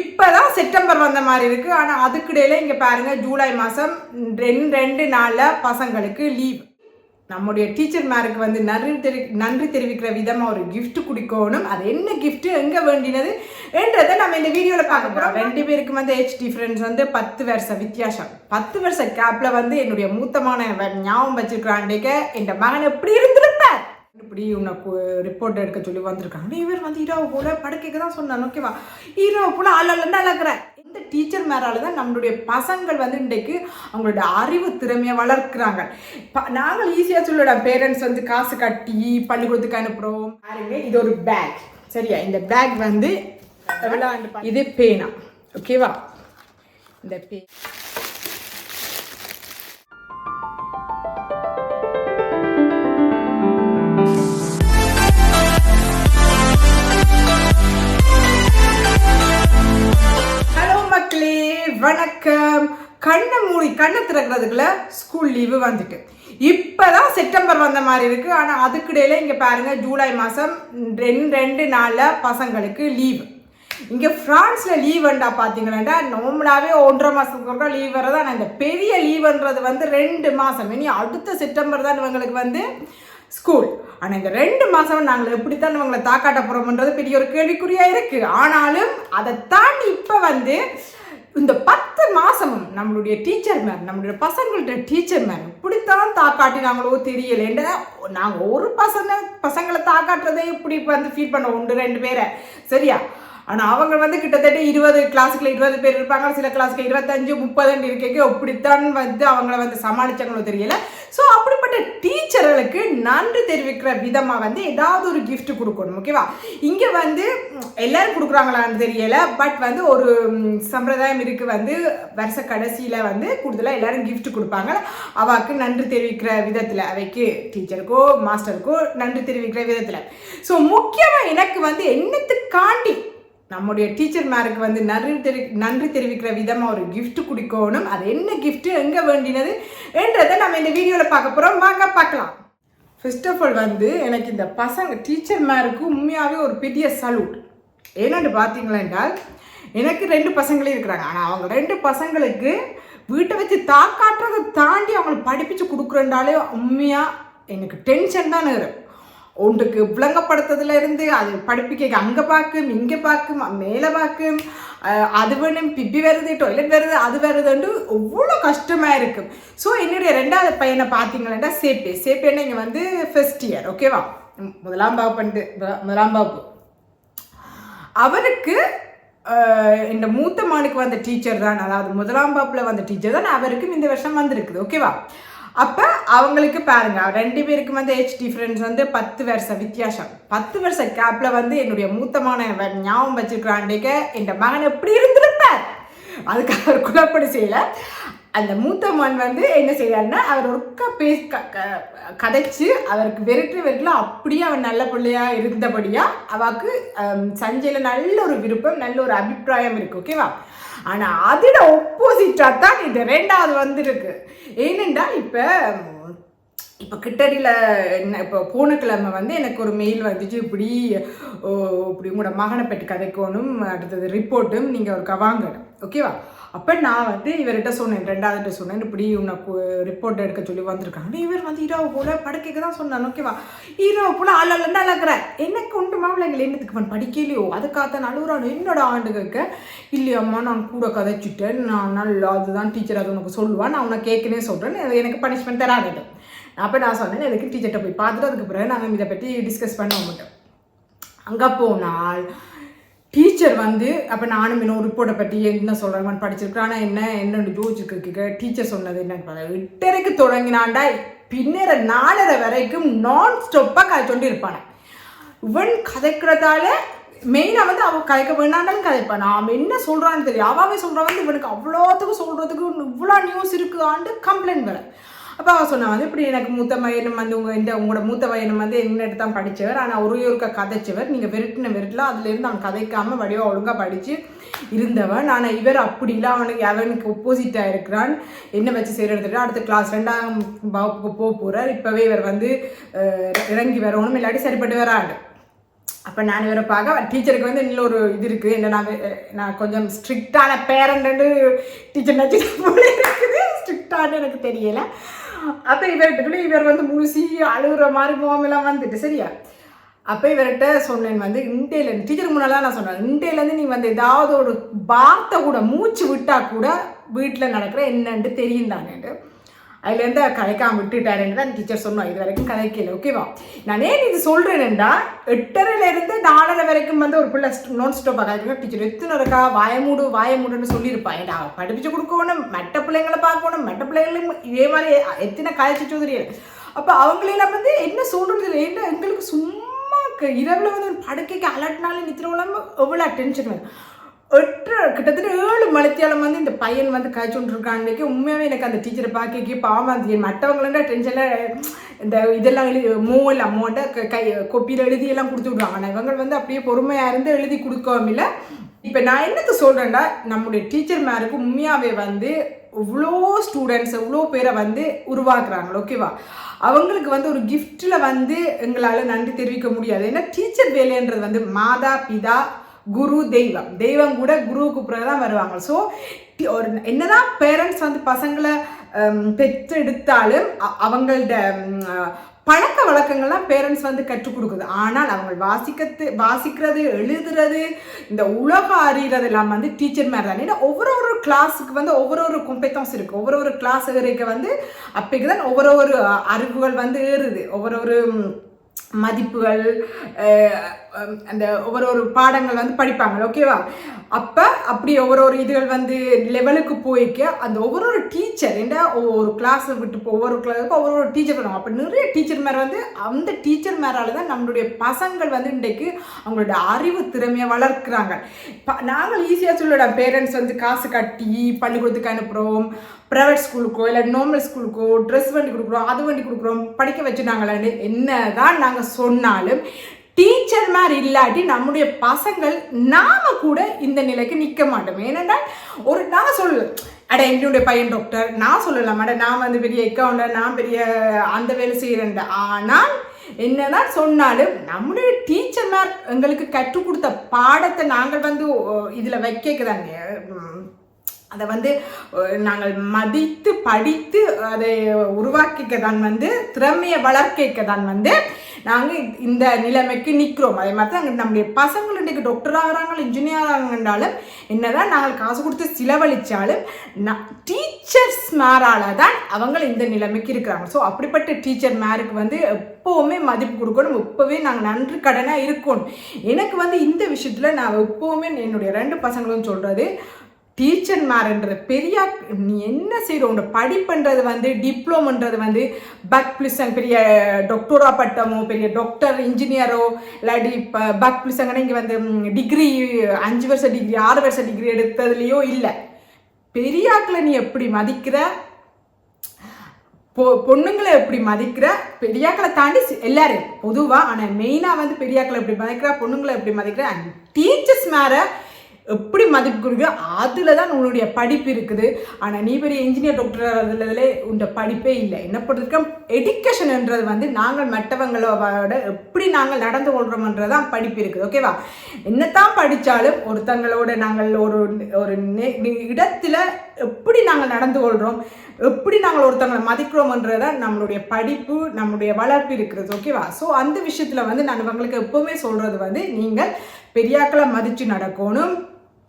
இப்பதான் செப்டம்பர் வந்த மாதிரி இருக்கு. ஆனா அதுக்கிடையில இங்க பாருங்க ஜூலை மாசம் ரெண்டு ரெண்டு நாள்ல பசங்களுக்கு லீவ் நம்முடைய டீச்சர் மேருக்கு வந்து நன்றி தெரி நன்றி தெரிவிக்கிற விதமா ஒரு gift குடிக்கணும். அது என்ன gift? எங்க வேண்டினது? என்றதை நம்ம இந்த வீடியோல பார்க்க போறோம். ரெண்டு பேருக்கு வந்து ஏஜ் டிஃபரன்ஸ் வந்து பத்து வருஷ வித்தியாசம். பத்து வருஷ கேப்ல வந்து என்னுடைய மூத்தமான ஞாபகம் வச்சிருக்கிறாண்டேக்க என் மகன் எப்படி இருந்திருப்பார்? இப்படி உனக்கு ரிப்போர்ட் எடுக்க சொல்லி வந்திருக்காங்க இவர் வந்து இரவு போல படுக்கைக்கு தான் சொன்னான் ஓகேவா இரவு போல அழலன்னு அழகிற இந்த டீச்சர் மேரால தான் நம்மளுடைய பசங்கள் வந்து இன்றைக்கு அவங்களோட அறிவு திறமையை வளர்க்குறாங்க. நாங்கள் ஈஸியாக சொல்லிவிட பேரண்ட்ஸ் வந்து காசு கட்டி பள்ளிக்கூடத்துக்கு அனுப்புகிறோம் பாருங்க இது ஒரு பேக் சரியா? இந்த பேக் வந்து இது பேனா. ஓகேவா இந்த பே மக்களே வணக்கம். கண்ணை மூடி கண்ணை திறக்கிறதுக்குள்ள ஸ்கூல் லீவு வந்துட்டு. இப்போதான் செப்டம்பர் வந்த மாதிரி இருக்குது ஆனால் அதுக்கிடையில இங்கே பாருங்கள் ஜூலை மாதம் ரெண்டு ரெண்டு நாளில் பசங்களுக்கு லீவு இங்கே ஃப்ரான்ஸில் லீவுண்டா பார்த்தீங்கன்னா நார்மலாகவே ஒன்றரை மாதத்துக்கு ஒருக்கா லீவ் வர்றது? ஆனால் இந்த பெரிய லீவுன்றது வந்து ரெண்டு மாதம் இனி அடுத்த செப்டம்பர் தான் இவங்களுக்கு வந்து ஸ்கூல் ஆனால் இந்த ரெண்டு மாதம் நாங்கள் எப்படித்தான் இவங்களை தாக்காட்ட போகிறோம்ன்றது பெரிய ஒரு கேள்விக்குறியாக இருக்குது ஆனாலும் அதை தாண்டி இப்போ வந்து இந்த பத்து மாதமும் நம்மளுடைய டீச்சர் மேம் நம்மளுடைய பசங்கள்ட்ட டீச்சர் மேம் இப்படித்தான் தாக்காட்டினாங்களோ தெரியல. நாங்கள் ஒரு பசங்க பசங்களை தாக்காட்டுறதே இப்படி வந்து ஃபீல் பண்ண உண்டு ரெண்டு பேரை. சரியா? ஆனால் அவங்க வந்து கிட்டத்தட்ட இருபது கிளாஸுக்குள்ள இருபது பேர் இருப்பாங்க. சில கிளாஸுக்கு இருபத்தஞ்சு முப்பதுன்னு இருக்கேக்கு அப்படித்தான் வந்து அவங்கள வந்து சமாளிச்சாங்களோ தெரியல. ஸோ அப்படிப்பட்ட டீச்சர்களுக்கு நன்றி தெரிவிக்கிற விதமாக வந்து ஏதாவது ஒரு கிஃப்ட் கொடுக்கணும் ஓகேவா இங்கே வந்து எல்லோரும் கொடுக்குறாங்களான்னு தெரியல. பட் வந்து ஒரு சம்பிரதாயம் இருக்கு வந்து வருஷ கடைசியில் வந்து கூடுதலாக எல்லாரும் கிஃப்ட் கொடுப்பாங்க. அவாக்கு நன்றி தெரிவிக்கிற விதத்தில் அவைக்கு டீச்சருக்கோ மாஸ்டருக்கோ நன்றி தெரிவிக்கிற விதத்தில். ஸோ முக்கியமாக எனக்கு வந்து என்னத்துக்காண்டி நம்முடைய டீச்சர் மேருக்கு வந்து நன்றி தெரி நன்றி தெரிவிக்கிற விதமாக ஒரு கிஃப்ட் கொடுக்கணும். அது என்ன கிஃப்ட்டு எங்கே வேண்டினது என்றதை நம்ம இந்த வீடியோவில் பார்க்க போகிறோம் வாங்க பார்க்கலாம். ஃபர்ஸ்ட் ஆஃப் ஆல் வந்து எனக்கு இந்த பசங்க டீச்சர் மேருக்கு உண்மையாகவே ஒரு பெரிய சல்யூட் ஏன்னு பார்த்தீங்களா என்றால் எனக்கு ரெண்டு பசங்களே இருக்கிறாங்க. ஆனால் அவங்க ரெண்டு பசங்களுக்கு வீட்டை வச்சு தாக்காட்டுறதை தாண்டி அவங்களை படிப்பிச்சு கொடுக்குறேன்டாலே உண்மையாக எனக்கு டென்ஷன் தான் இருக்கும் ஒன்றுக்கு விளங்கப்படுத்துறதுலேருந்து அது படிப்பிக்க அங்கே பார்க்கும் இங்கே பார்க்கும் மேலே பார்க்கும் அது வேணும் பிப்பி வருது டொய்லெட் வருது அது வருதுன்ட்டு எவ்வளோ கஷ்டமாக இருக்கும். ஸோ என்னுடைய ரெண்டாவது பையனை பார்த்தீங்கன்னா சேப்பே. சேப்பேன்னு இங்கே வந்து ஃபர்ஸ்ட் இயர் ஓகேவா முதலாம் வகுப்பு முதலாம் வகுப்பு. அவருக்கு இந்த மூத்த மானுக்கு வந்த டீச்சர் தான் அதாவது முதலாம் வகுப்புல வந்த டீச்சர் தான் அவருக்கும் இந்த வருஷம் வந்திருக்குது ஓகேவா அப்போ அவங்களுக்கு பாருங்க ரெண்டு பேருக்கு வந்து ஏஜ் டிஃப்ரென்ஸ் வந்து பத்து வருஷ வித்தியாசம். பத்து வருஷ கேப்பில் வந்து என்னுடைய மூத்தமான ஞாபகம் வச்சுருக்கிறாண்டிக்க என் மகன் எப்படி இருந்திருப்பார்? அதுக்கு அவர் குழப்படி செய்யலை. அந்த மூத்த மகன் வந்து என்ன செய்யறாருன்னா அவர் ஒருக்க பேச க- கதைச்சு அவருக்கு வெறுட்டு வெறுட்டில் அப்படியே அவன் நல்ல பிள்ளையா இருந்தபடியா அவாக்கு ஹம், நல்ல ஒரு விருப்பம் நல்ல ஒரு அபிப்பிராயம் இருக்கு ஓகேவா ஆனால் அதோட ஒப்போசிட்டாக தான் இது. ரெண்டாவது வந்திருக்கு. ஏனென்றா இப்போ இப்போ கிட்டடியில் என்ன இப்போ போன கிழமை வந்து எனக்கு ஒரு மெயில் வந்துச்சு. இப்படி ஓ, இப்படி உங்களோட மகனை பெற்று கதைக்கணும். அடுத்தது ரிப்போர்ட்டும் நீங்கள் ஒரு கவாங்கணும் ஓகேவா அப்போ நான் வந்து இவர்கிட்ட சொன்னேன் ரெண்டாவதுகிட்ட சொன்னேன் இப்படி உனக்கு ரிப்போர்ட் எடுக்க சொல்லி வந்திருக்காங்க. இவர் வந்து ஈரோ போல படுக்கைக்கு தான் சொன்னான் ஓகேவா ஈரோ போல அழலன்னு அழகிற எனக்கு உண்டு மாப்பிள்ளைங்கள் என்னத்துக்கு அவன் படிக்கலையோ? அதுக்காக அழுகுறான்? என்னோட ஆண்டு கேட்க இல்லையம்மா நான் கூட கதைச்சிட்டேன். நான் நல்லா அதுதான் டீச்சர் அது உனக்கு சொல்லுவான் நான் உனக்கு கேட்கனே சொல்கிறேன் எனக்கு பனிஷ்மெண்ட் தராதுட்டு அப்போ நான் சொன்னேன் எனக்கு டீச்சர்கிட்ட போய் பார்த்துட்டு அதுக்கு பிறகு நாங்கள் இதை பற்றி டிஸ்கஸ் பண்ண மாட்டோம் அங்கே போனால் டீச்சர் வந்து அப்போ நானும் இன்னும் ரிப்போர்ட்டை பற்றி என்ன சொல்கிறவன் படிச்சிருக்கேன். ஆனால் என்ன என்னென்னு யோசிச்சிருக்க டீச்சர் சொன்னது என்னன்னு எட்டரைக்கு தொடங்கினாண்டா பின்னர நாலரை வரைக்கும் நான் ஸ்டாப்பாக சொல்லி இருப்பானே இவன் கதைக்கிறதால மெயினாக வந்து அவன் கதைக்க வேணாண்டாலும் கதைப்பான். அவன் என்ன சொல்கிறான்னு தெரியும் அவாவே சொல்கிறான் வந்து இவனுக்கு அவ்வளோத்துக்கும் சொல்கிறதுக்கு இவ்வளோ நியூஸ் இருக்குதான்ட்டு கம்ப்ளைண்ட் வேலை அப்போ அவள் சொன்னான் வந்து இப்படி எனக்கு மூத்த பையனும் வந்து உங்கள் இந்த உங்களோட மூத்த பையனும் வந்து எங்கிட்ட தான் படித்தவர் ஆனால் ஒரு ஒருக்க கதைச்சவர். நீங்கள் விரட்டின விரட்டில் அதுலேருந்து அவன் கதைக்காமல் வடிவாக ஒழுங்காக படித்து இருந்தவன். ஆனால் இவர் அப்படிலாம் அவனுக்கு அவனுக்கு ஒப்போசிட்டாக இருக்கிறான். என்ன வச்சு செய்கிறது அடுத்த கிளாஸ் ரெண்டாம் வகுப்புக்கு போக போகிறார் இப்போவே இவர் வந்து இறங்கி வரணும். இல்லாட்டி சரிப்பட்டு வராண்டு அப்போ நான் இவரை பார்க்க டீச்சருக்கு வந்து இன்னும் ஒரு இது இருக்குது என்ன நான் நான் கொஞ்சம் ஸ்ட்ரிக்டான பேரண்ட்டு டீச்சர் நச்சுட்டு போல இருக்குது. ஸ்ட்ரிக்டானு எனக்கு தெரியலை. அப்போ இவர்கிட்ட இவர் வந்து முழுசி அழுகுற மாதிரி முகமெல்லாம் வந்துட்டு சரியா? அப்போ இவர்கிட்ட சொன்னேன் வந்து இண்டேலேருந்து டீச்சருக்கு முன்னாலாம் நான் சொன்னேன் இண்டேலேருந்து நீ வந்து ஏதாவது ஒரு வார்த்தை கூட மூச்சு விட்டால் கூட வீட்டில் நடக்கிற என்னன்ட்டு தெரியும் தானேன்ட்டு. அதுலேருந்து கலைக்காம விட்டுட்டாருன்னு தான் டீச்சர் சொன்னோம். இது வரைக்கும் கலைக்கல ஓகேவா நான் ஏன் இது சொல்கிறேன்டா எட்டரைலேருந்து நாலரை வரைக்கும் வந்து ஒரு பிள்ளை நான் ஸ்டாப்பாக கலைக்கணும் டீச்சர் எத்தனை இருக்கா வாயமூடு வாயமூடுன்னு சொல்லியிருப்பா. ஏன்டா படிப்பிச்சு கொடுக்கணும் மெட்ட பிள்ளைங்களை பார்க்கணும் மெட்ட பிள்ளைங்களும் இதே மாதிரி எத்தனை கலைச்சி சோதரியல் அப்போ அவங்களெல்லாம் வந்து என்ன சொல்கிறது இல்லை என்ன எங்களுக்கு சும்மா க- வந்து படுக்கைக்கு அலட்டினாலும் நித்திரவுலாம எவ்வளோ டென்ஷன் வரும் எட்டு கிட்டத்தட்ட ஏழு மலைத்தியாலம் வந்து இந்த பையன் வந்து காய்ச்சொண்டு உண்மையாகவே எனக்கு அந்த டீச்சரை பார்க்க பாவாந்தி அந்த டென்ஷனில் இந்த இதெல்லாம் எழுதி மூவல் அமௌண்ட்டை கை கொப்பியில் எழுதி எல்லாம் கொடுத்து விடுவாங்க. ஆனால் இவங்க வந்து அப்படியே பொறுமையாக இருந்து எழுதி கொடுக்கவும் இல்லை. இப்போ நான் என்னத்தை சொல்கிறேன்னா நம்முடைய டீச்சர் மேருக்கு உண்மையாகவே வந்து இவ்வளோ ஸ்டூடெண்ட்ஸ் இவ்வளோ பேரை வந்து உருவாக்குறாங்க ஓகேவா அவங்களுக்கு வந்து ஒரு கிஃப்ட்டில் வந்து எங்களால் நன்றி தெரிவிக்க முடியாது. ஏன்னா டீச்சர் வேலைன்றது வந்து மாதா பிதா குரு தெய்வம். தெய்வம் கூட குருவுக்கு தான் வருவாங்க. ஸோ ஒரு என்னதான் பேரண்ட்ஸ் வந்து பசங்களை பெற்று பெற்றெடுத்தாலும் அவங்களோட பழக்க வழக்கங்கள்லாம் பேரண்ட்ஸ் வந்து கற்றுக் கொடுக்குது. ஆனால் அவங்க வாசிக்கிறது வாசிக்கிறது எழுதுறது இந்த உலகம் அறிகிறது எல்லாம் வந்து டீச்சர் மாதிரி தான் ஏன்னா ஒவ்வொரு ஒரு கிளாஸுக்கு வந்து ஒவ்வொரு ஒரு கொம்பெத்தன்ஸ் இருக்குது ஒவ்வொரு ஒரு கிளாஸ் ஏறிக்க வந்து அப்போக்கு தான் ஒவ்வொரு ஒரு அறிவுகள் வந்து ஏறுது. ஒவ்வொரு ஒரு மதிப்புகள் அந்த ஒவ்வொரு ஒரு பாடங்கள் வந்து படிப்பாங்க. ஓகேவா அப்போ அப்படி ஒவ்வொரு ஒரு இதுகள் வந்து லெவலுக்கு போய்க்க அந்த ஒவ்வொரு ஒரு டீச்சர் என்ன ஒவ்வொரு கிளாஸை விட்டு போ- ஒவ்வொரு கிளாஸுக்கும் ஒவ்வொரு ஒரு டீச்சர் பண்ணுவாங்க அப்போ நிறைய டீச்சர் மேலே வந்து அந்த டீச்சர் மேலால தான் நம்மளுடைய பசங்கள் வந்து இன்றைக்கு அவங்களோட அறிவு திறமையை வளர்க்குறாங்க. நாங்கள் ஈஸியாக சொல்லிட பேரண்ட்ஸ் வந்து காசு கட்டி பள்ளிக்கூடத்துக்கு அனுப்புகிறோம் ப்ரைவேட் ஸ்கூலுக்கோ இல்லை நார்மல் ஸ்கூலுக்கோ ட்ரெஸ் வண்டி கொடுக்குறோம் அது வண்டி கொடுக்குறோம் படிக்க வச்சுட்டாங்களான்னு என்ன தான் நாங்கள் சொன்னாலும் டீச்சர் மாதிரி இல்லாட்டி நம்முடைய பசங்கள் நாம கூட இந்த நிலைக்கு நிற்க மாட்டோம். ஏனென்றால் ஒரு நான் சொல்லு அட என்னுடைய பையன் டாக்டர் நான் சொல்லலாம் அட நான் வந்து பெரிய அக்கௌண்டர் நான் பெரிய அந்த வேலை செய்கிறேன் ஆனால் என்னதான் சொன்னாலும் நம்முடைய டீச்சர்மார் எங்களுக்கு கற்றுக் கொடுத்த பாடத்தை நாங்கள் வந்து இதில் வைக்கதாங்க அதை வந்து நாங்கள் மதித்து படித்து அதை உருவாக்கிக்க தான் வந்து திறமையை வளர்க்க தான் வந்து நாங்கள் இந்த நிலைமைக்கு நிற்கிறோம். அதே மாதிரி தான் நம்முடைய பசங்கள் இன்றைக்கு டாக்டர் ஆகிறாங்க இன்ஜினியர் ஆகிறாங்கன்றாலும் என்னதான் நாங்கள் காசு கொடுத்து செலவழிச்சாலும் டீச்சர்ஸ் மேரால தான் அவங்க இந்த நிலைமைக்கு இருக்கிறாங்க. ஸோ அப்படிப்பட்ட டீச்சர் மேருக்கு வந்து எப்போவுமே மதிப்பு கொடுக்கணும். எப்போவே நாங்கள் நன்றி கடனாக இருக்கணும். எனக்கு வந்து இந்த விஷயத்தில் நான் எப்போவுமே என்னுடைய ரெண்டு பசங்களும் சொல்கிறது டீச்சர் பெரிய நீ என்ன செய்கிற உன்னோட படிப்புன்றது வந்து டிப்ளோமன்றது வந்து பக் ப்ளஸ் பெரிய டாக்டரா பட்டமோ பெரிய டாக்டர் இன்ஜினியரோ இல்லாட்டி இப்போ பக் பிளிசங்கன்னா இங்கே வந்து டிகிரி அஞ்சு வருஷம் டிகிரி ஆறு வருஷம் டிகிரி எடுத்ததுலேயோ இல்லை. பெரியாக்களை நீ எப்படி மதிக்கிற? பொ பொண்ணுங்களை எப்படி மதிக்கிற? பெரியாக்களை தாண்டி எல்லாரும் பொதுவாக ஆனால் மெயினாக வந்து பெரியாக்களை எப்படி மதிக்கிற? பொண்ணுங்களை எப்படி மதிக்கிற? அண்ட் டீச்சர்ஸ் மேலே எப்படி மதிப்பு கொடுக்குற அதில் தான் உன்னுடைய படிப்பு இருக்குது. ஆனால் நீ பெரிய இன்ஜினியர் டாக்டர் அதுல உன்னோட படிப்பே இல்லை. என்ன பொறுத்திருக்கோம்? எடுக்கேஷன்ன்றது வந்து நாங்கள் மற்றவங்களோட எப்படி நாங்கள் நடந்து கொள்கிறோம்ன்றது தான் படிப்பு இருக்குது. ஓகேவா என்னத்தான் படித்தாலும் ஒருத்தங்களோட நாங்கள் ஒரு ஒரு நெ- இடத்துல எப்படி நாங்கள் நடந்து கொள்கிறோம் எப்படி நாங்கள் ஒருத்தங்களை மதிக்கிறோம்ன்றத நம்மளுடைய படிப்பு நம்மளுடைய வளர்ப்பு இருக்கிறது ஓகேவா ஸோ அந்த விஷயத்தில் வந்து நான் உங்களுக்கு எப்போவுமே சொல்கிறது வந்து நீங்கள் பெரியாக்களை மதித்து நடக்கணும்.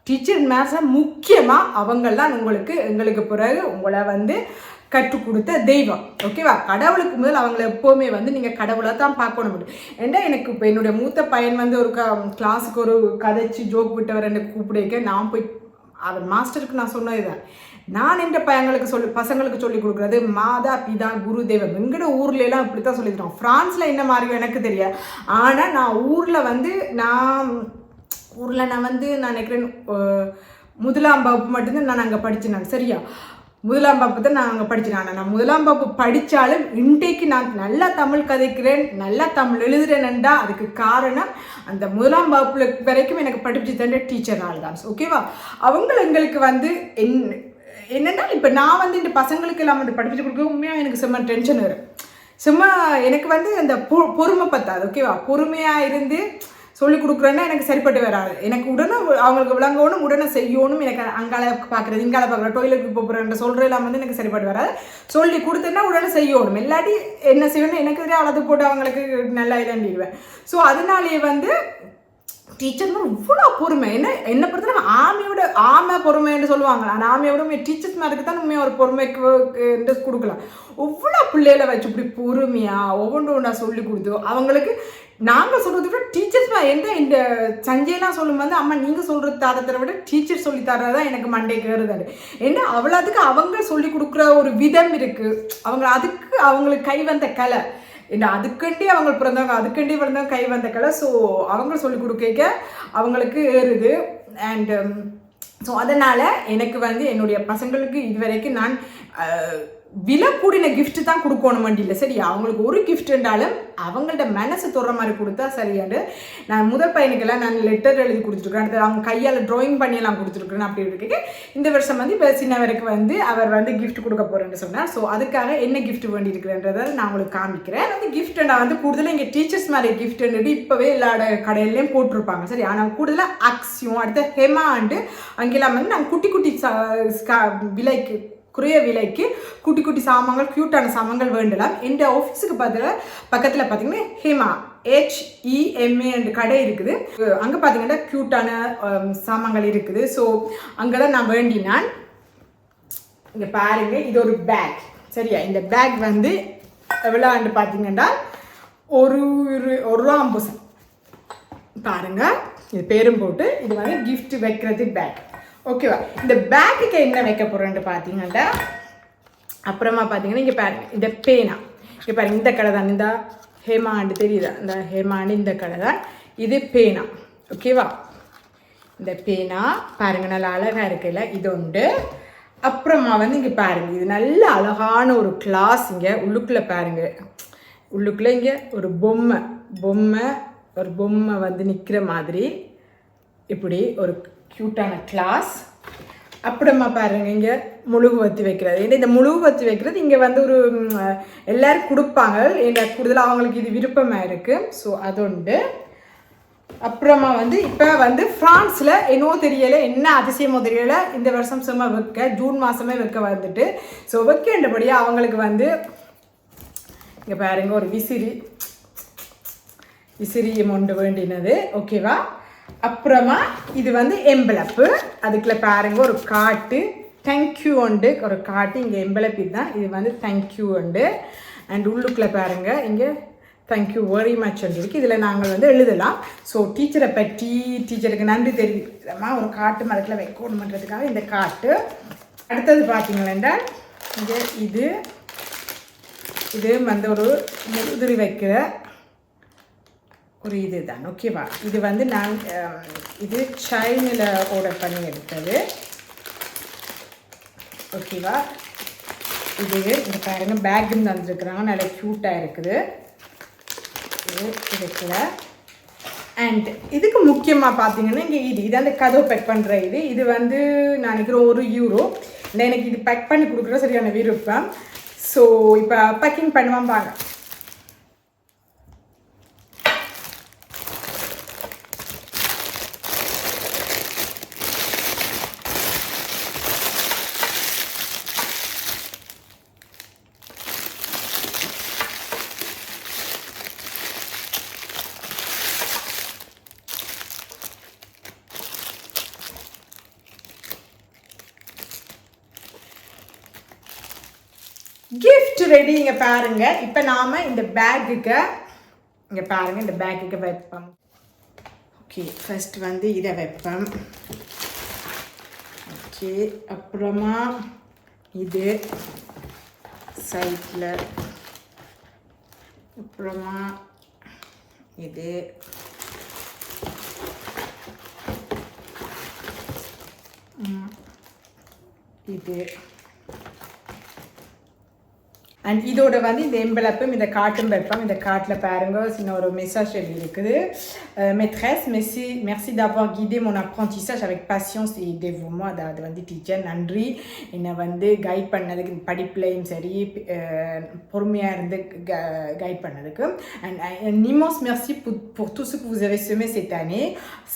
டீச்சர் மேத்ஸை முக்கியமாக அவங்கள் தான் உங்களுக்கு எங்களுக்கு பிறகு உங்களை வந்து கற்றுக் கொடுத்த தெய்வம். ஓகேவா கடவுளுக்கு முதல் அவங்கள எப்போவுமே வந்து நீங்கள் கடவுளை தான் பார்க்கணும். ஏன்டா எனக்கு இப்போ என்னுடைய மூத்த பையன் வந்து ஒரு க கிளாஸுக்கு ஒரு கதைச்சு ஜோக் விட்டவர் எனக்கு கூப்பிடுக்க நான் போய் அவர் மாஸ்டருக்கு நான் சொன்னது தான் நான் என்ற பையங்களுக்கு சொல்லி பசங்களுக்கு சொல்லி கொடுக்குறது மாதா பிதா குரு தெய்வம் எங்கட ஊர்ல எல்லாம் இப்படி தான் சொல்லிக்கிறோம் ஃப்ரான்ஸில் என்ன மாதிரியோ எனக்கு தெரியாது. ஆனால் நான் ஊரில் வந்து நான் ஊரில் நான் வந்து நான் நினைக்கிறேன் முதலாம் வகுப்பு மட்டும்தான் நான் அங்கே படித்தேன் நான். சரியா? முதலாம் வகுப்பு தான் நான் அங்கே படித்தேன் ஆனால் நான் முதலாம் வகுப்பு படித்தாலும் இன்றைக்கு நான் நல்லா தமிழ் கதைக்கிறேன் நல்லா தமிழ் எழுதுறேன்டா அதுக்கு காரணம் அந்த முதலாம் வகுப்புல வரைக்கும் எனக்கு படிச்சு தந்த டீச்சர்னால் தான் ஓகேவா? அவங்களும் எங்களுக்கு வந்து என் என்னென்னா இப்போ நான் வந்து இந்த பசங்களுக்கு எல்லாம் வந்து படிப்பிச்சு கொடுக்க உண்மையாக எனக்கு செம்ம டென்ஷன் வரும். சும்மா எனக்கு வந்து அந்த பொ பொறுமை பத்தாது. ஓகேவா? பொறுமையாக இருந்து சொல்லி கொடுக்குறேன்னா எனக்கு சரிப்பட்டு வராது. எனக்கு உடனே அவங்களுக்கு விளங்கணும் உடனே செய்யணும் எனக்கு அங்கால பார்க்குறது இங்கால பார்க்குற டொய்லெட்டுக்கு போகிறேன் சொல்கிறதெல்லாம் வந்து எனக்கு சரிப்பட்டு வராது. சொல்லி கொடுத்தேன்னா உடனே செய்யணும். இல்லாட்டி என்ன செய்யணும் எனக்கு தெரியாது அளவு போட்டு அவங்களுக்கு நல்லா இல்லைன்னுடுவேன் ஸோ அதனாலேயே வந்து டீச்சர்னா இவ்வளோ பொறுமை. என்ன என்ன பொறுத்தவரை ஆமையோட ஆமை பொறுமைன்னு சொல்லுவாங்க ஆனால் ஆமையோட டீச்சர்ஸ் மாதிரி தான் உண்மையாக ஒரு பொறுமைக்கு என்று கொடுக்கலாம். இவ்வளோ பிள்ளைகளை வச்சு இப்படி பொறுமையாக ஒவ்வொன்று ஒன்றா சொல்லி கொடுத்து அவங்களுக்கு நாங்கள் சொல்கிறத விட டீச்சர்ஸ் எந்த இந்த சஞ்சயெல்லாம் சொல்லும் வந்து அம்மா நீங்கள் சொல்கிற தரத்தை விட டீச்சர் சொல்லி தரதான் எனக்கு மண்டே கேறுதாரு ஏன்னா அவ்வளோத்துக்கு அவங்க சொல்லி கொடுக்குற ஒரு விதம் இருக்குது அவங்க அதுக்கு அவங்களுக்கு கை வந்த கலை. என்ன அதுக்கண்டி அவங்க பிறந்தவங்க அதுக்கண்டி பிறந்தவங்க கை வந்த கலை ஸோ அவங்க சொல்லி கொடுக்க அவங்களுக்கு ஏறுது. அண்ட் ஸோ um, அதனால் எனக்கு வந்து என்னுடைய பசங்களுக்கு இதுவரைக்கும் நான் விலை கூடின கிஃப்ட் தான் கொடுக்கணும் வண்டியில். சரி அவங்களுக்கு ஒரு கிஃப்ட்ன்றாலும் அவங்கள்ட்ட மனசு தொடுற மாதிரி கொடுத்தா சரியாண்டு நான் முதல் பையனுக்கெல்லாம் நான் லெட்டர் எழுதி கொடுத்துருக்கேன் அடுத்து அவங்க கையால் ட்ராயிங் பண்ணியெல்லாம் கொடுத்துருக்கேன் அப்படி இருக்கு இந்த வருஷம் வந்து இப்போ சின்னவருக்கு வந்து அவர் வந்து கிஃப்ட் கொடுக்க போகிறேன்னு சொன்னார். ஸோ அதுக்காக என்ன கிஃப்ட் வேண்டி இருக்கிறன்றதை நான் உங்களுக்கு காமிக்கிறேன். வந்து கிஃப்ட் நான் வந்து கூடுதலாக இங்கே டீச்சர்ஸ் மாதிரி கிஃப்ட்ன்றது இப்போவே எல்லா கடையிலையும் போட்டிருப்பாங்க. சரி ஆனால் கூடுதலாக அக்ஸியும் அடுத்த ஹெமாண்டு அங்கெல்லாம் வந்து நாங்கள் குட்டி குட்டி சா- ஸ்கா- விலைக்கு குறைய விலைக்கு குட்டி குட்டி சாமான்கள் க்யூட்டான சாமான்கள் வேண்டலாம். இந்த ஆஃபீஸுக்கு பதில் பக்கத்தில் பார்த்தீங்கன்னா ஹேமா ஹெச்இஎம்ஏ என்ற கடை இருக்குது. அங்கே பார்த்தீங்கன்னா க்யூட்டான சாமான்கள் இருக்குது. ஸோ அங்கே தான் நான் வேண்டினான். இங்கே பாருங்க இது ஒரு பேக் சரியா? இந்த பேக் வந்து எவ்வளோன்னு பார்த்தீங்கன்னா ஒரு ஒரு- ஒரு ரூபா ஐம்பது பாருங்கள் பாருங்க இது பேரும் போட்டு இது வந்து கிஃப்ட் வைக்கிறது பேக் ஓகேவா இந்த பேக்குக்கு என்ன வைக்க போகிறோன்ட்டு பார்த்தீங்கன்னா அப்புறமா பார்த்தீங்கன்னா இங்கே பாருங்க இந்த பேனா. இங்கே பாருங்க இந்த கடை தான். இந்த ஹேமாண்டு தெரியுதா? இந்த ஹேமாண்டு இந்த கடை தான். இது பேனா. ஓகேவா இந்த பேனா பாருங்க நல்லா அழகாக இருக்குல்ல? இது உண்டு. அப்புறமா வந்து இங்கே பாருங்க இது நல்ல அழகான ஒரு கிளாஸ் இங்கே. உள்ளுக்குள்ளே பாருங்க. உள்ளுக்குள்ளே இங்கே ஒரு பொம்மை. பொம்மை ஒரு பொம்மை வந்து நிற்கிற மாதிரி. இப்படி ஒரு க்யூட்டான கிளாஸ் அப்புறமா பாருங்க இங்கே முழுகு வத்தி வைக்கிறது. ஏன்னா இந்த முழுகு வத்தி வைக்கிறது இங்கே வந்து ஒரு எல்லோரும் எல்லாரும் கொடுப்பாங்க. ஏன்னா கூடுதலாக அவங்களுக்கு இது விருப்பமாக இருக்குது ஸோ அது உண்டு அப்புறமா வந்து இப்போ வந்து ஃப்ரான்ஸில் என்னவோ தெரியலை என்ன அதிசயமோ தெரியலை இந்த வருஷம் சும்மா வைக்க ஜூன் மாதமே வைக்க வந்துட்டு. ஸோ வைக்கின்றபடியாக அவங்களுக்கு வந்து இங்கே பாருங்க ஒரு விசிறி விசிறியை ஒன்று வேண்டினது. ஓகேவா அப்புறமா இது வந்து எம்பளப்பு அதுக்குள்ள பாருங்க ஒரு காட்டு. தேங்க்யூ உண்டு. ஒரு காட்டு இங்கே எம்பளப்பு தான் இது வந்து தேங்க்யூ உண்டு. அண்ட் உள்ளுக்குள்ள பாருங்க இங்கே தேங்க்யூ வெரி மச் இருக்கு. இதில் நாங்கள் வந்து எழுதலாம். ஸோ டீச்சரை பற்றி டீச்சருக்கு நன்றி தெரிவிக்கிறமா? ஒரு காட்டு மரத்தில் வைக்கணுமன்றதுக்காக இந்த காட்டு. அடுத்தது பார்த்தீங்கன்னா இங்கே இது இது வந்து ஒரு முதுரி வைக்கிற ஒரு இது தான் ஓகேவா இது வந்து நான் இது சைனில் ஆர்டர் பண்ணி எடுத்தது ஓகேவா இது இந்த பாருங்க பேக்கும் தந்துருக்குறாங்க. நல்லா க்யூட்டாக இருக்குது. இது இருக்குல்ல அண்ட் இதுக்கு முக்கியமாக பார்த்தீங்கன்னா இங்கே இது இது அந்த கதவு பேக் பண்ணுற இது. இது வந்து நான் நினைக்கிறேன் ஒரு யூரோ இல்லை எனக்கு இது பேக் பண்ணி கொடுக்குற சரியான விருப்பம். ஸோ இப்போ பேக்கிங் பண்ணுவான் பாங்க கிஃப்ட் ரெடி இங்கே பாருங்க. இப்போ நாம இந்த பேக்குக்கு இங்கே பாருங்க இந்த பேக்குக்கு வைப்போம். ஓகே ஃபர்ஸ்ட் வந்து இதை வைப்போம். ஓகே அப்புறமா இது சைட்டில் அப்புறமா இது இது அண்ட் இதோட வந்து இந்த எம்பளப்பும் இந்த காட்டும் வைப்போம் இந்த காட்டில் பாருங்க சின்ன ஒரு மெசேஜ் எழுதி இருக்குது. மெட்ரஸ் மெஸ்ஸி மெர்சி d'avoir guidé mon apprentissage avec patience et dévouement. அதாவது வந்து டீச்சர் நன்றி. என்னை வந்து கைட் பண்ணதுக்கு படிப்புலையும் சரி euh, பொறுமையாக இருந்து கைட் பண்ணதுக்கு. அண்ட் நிமோஸ் மெர்சி pour, pour tout ce que vous avez semé cette année.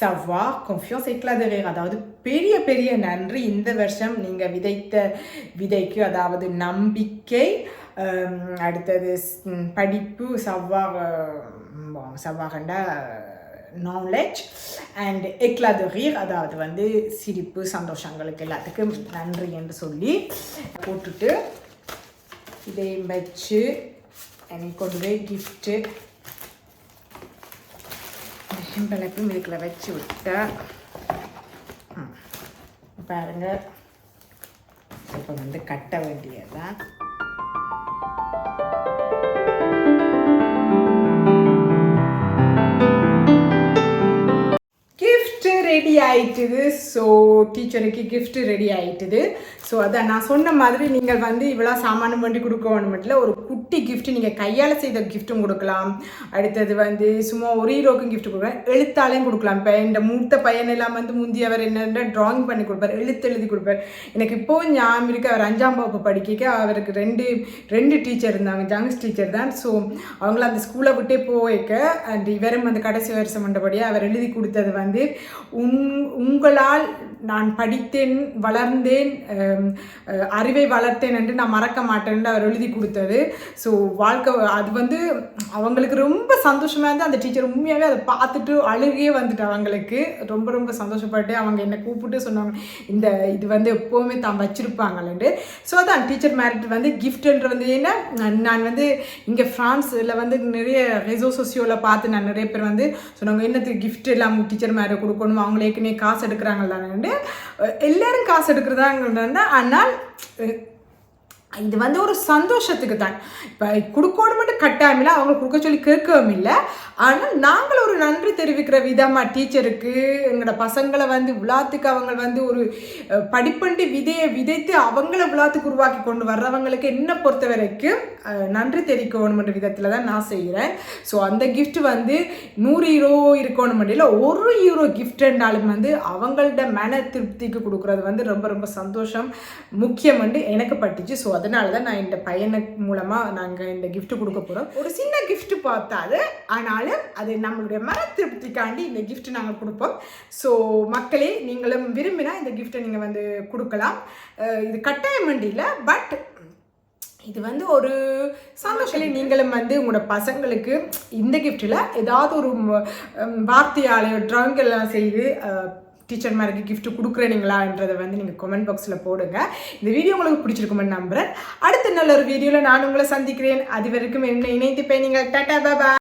Savoir confiance éclat de rire. அதாவது பெரிய பெரிய நன்றி. இந்த வருஷம் நீங்கள் விதைத்த விதைக்கு அதாவது நம்பிக்கை அடுத்தது படிப்பு சவ்வாக சவ்வாகண்டா நாலேஜ் அண்ட் எக்லா த அதாவது வந்து சிரிப்பு சந்தோஷங்களுக்கு எல்லாத்துக்கும் நன்றி என்று சொல்லி போட்டுட்டு இதையும் வச்சு எனக்கு கொண்டு போய் கிஃப்ட்டு எம்பளப்பும் இதுக்குள்ள வச்சு விட்டா பாருங்கள் பாருங்க இப்போ வந்து கட்ட வேண்டியதுதான் ரெடி ஆயிட்டுது. ஸோ டீச்சருக்கு கிஃப்ட் ரெடி ஆயிட்டுது. ஸோ அதான் நான் சொன்ன மாதிரி நீங்கள் வந்து இவ்வளோ சாமானம் பண்ணி கொடுக்கணும் மட்டும் ஒரு குட்டி கிஃப்ட் நீங்கள் கையால் செய்த கிஃப்ட்டும் கொடுக்கலாம். அடுத்தது வந்து சும்மா ஒரு ஹீரோக்கும் கிஃப்ட் கொடுக்கலாம் எழுத்தாலையும் கொடுக்கலாம். இப்போ இந்த மூத்த பையன் எல்லாம் வந்து முந்தியவர் என்ன ட்ராயிங் பண்ணி கொடுப்பார் எழுத்து எழுதி கொடுப்பார். எனக்கு இப்போவும் ஞாபகம் இருக்கு அவர் அஞ்சாம் வகுப்பு படிக்க அவருக்கு ரெண்டு ரெண்டு டீச்சர் இருந்தாங்க. ஜங்ஸ் டீச்சர் தான். ஸோ அவங்கள அந்த ஸ்கூலை விட்டே போய்க்க அண்ட் இவரும் அந்த கடைசி வருஷம் மண்டபடியாக அவர் எழுதி கொடுத்தது வந்து உன் உங்களால் நான் படித்தேன் வளர்ந்தேன் அறிவை வளர்த்தேன் என்று நான் மறக்க மாட்டேன்னு அவர் எழுதி கொடுத்தது. ஸோ வாழ்க்கை அது வந்து அவங்களுக்கு ரொம்ப சந்தோஷமாக இருந்து அந்த டீச்சர் உண்மையாகவே அதை பார்த்துட்டு அழுகே வந்துட்டு அவங்களுக்கு. ரொம்ப ரொம்ப சந்தோஷப்பட்டு அவங்க என்னை கூப்பிட்டு சொன்னாங்க இந்த இது வந்து எப்போவுமே தான் வச்சுருப்பாங்களேன்ட்டு. ஸோ அதான் டீச்சர் மேரிட் வந்து கிஃப்ட்ன்ற வந்து ஏன்னா நான் வந்து இங்கே ஃப்ரான்ஸில் வந்து நிறைய ரெசோ சொசியோவில் பார்த்து நான் நிறைய பேர் வந்து சொன்னாங்க என்னத்துக்கு கிஃப்ட் எல்லாம் டீச்சர் மேலே கொடுக்கணும்? அவங்க ஏற்கனவே காசு எடுக்கிறாங்களான்னு எல்லாரும் காசு எடுக்கிறதாங்க ஆனால் இது வந்து ஒரு சந்தோஷத்துக்கு தான். இப்போ கொடுக்கணும் மட்டும் கட்டாயமில்லை அவங்க கொடுக்க சொல்லி கேட்கவும் இல்லை. ஆனால் நாங்கள் ஒரு நன்றி தெரிவிக்கிற விதமாக டீச்சருக்கு எங்களோட பசங்களை வந்து விழாத்துக்கு அவங்க வந்து ஒரு படிப்பண்டு படிப்பண்டி விதையை விதைத்து அவங்கள விழாத்துக்கு உருவாக்கி கொண்டு வர்றவங்களுக்கு என்ன பொறுத்த வரைக்கும் நன்றி தெரிவிக்கணுமென்ற விதத்தில் தான் நான் செய்கிறேன் ஸோ அந்த கிஃப்ட் வந்து நூறு யூரோ இருக்கணும் இல்லை ஒரு யூரோ கிஃப்ட்னாலும் வந்து அவங்கள்ட மன திருப்திக்கு கொடுக்குறது வந்து ரொம்ப ரொம்ப சந்தோஷம். முக்கியம் வந்து எனக்கு பட்டுச்சு. ஸோ அதனால தான் நான் இந்த பையனுக்கு மூலமாக நாங்கள் இந்த கிஃப்ட் கொடுக்க போகிறோம் ஒரு சின்ன கிஃப்ட் பார்த்தாது ஆனாலும் அது நம்மளுடைய மன திருப்திக்காண்டி இந்த கிஃப்ட் நாங்கள் கொடுப்போம். ஸோ மக்களே நீங்களும் விரும்பினா இந்த கிஃப்ட்டை நீங்கள் வந்து கொடுக்கலாம். இது கட்டாயம் இல்லை பட் இது வந்து ஒரு சந்தோஷம். நீங்களும் வந்து உங்களோட பசங்களுக்கு இந்த கிஃப்ட்டில் ஏதாவது ஒரு வார்த்தையாலையோ ட்ராயிங் எல்லாம் செய்து டீச்சர்மாருக்கு கிஃப்ட் கொடுக்குறீங்களான்றதை வந்து நீங்கள் கமெண்ட் பாக்ஸில் போடுங்க. இந்த வீடியோ உங்களுக்கு பிடிச்சிருக்குமென்னு நம்புகிறேன் அடுத்த நல்ல ஒரு வீடியோவில் நான் உங்களை சந்திக்கிறேன். அது வரைக்கும் என்ன இணைத்து போய் நீங்கள் டாட்டா பாபா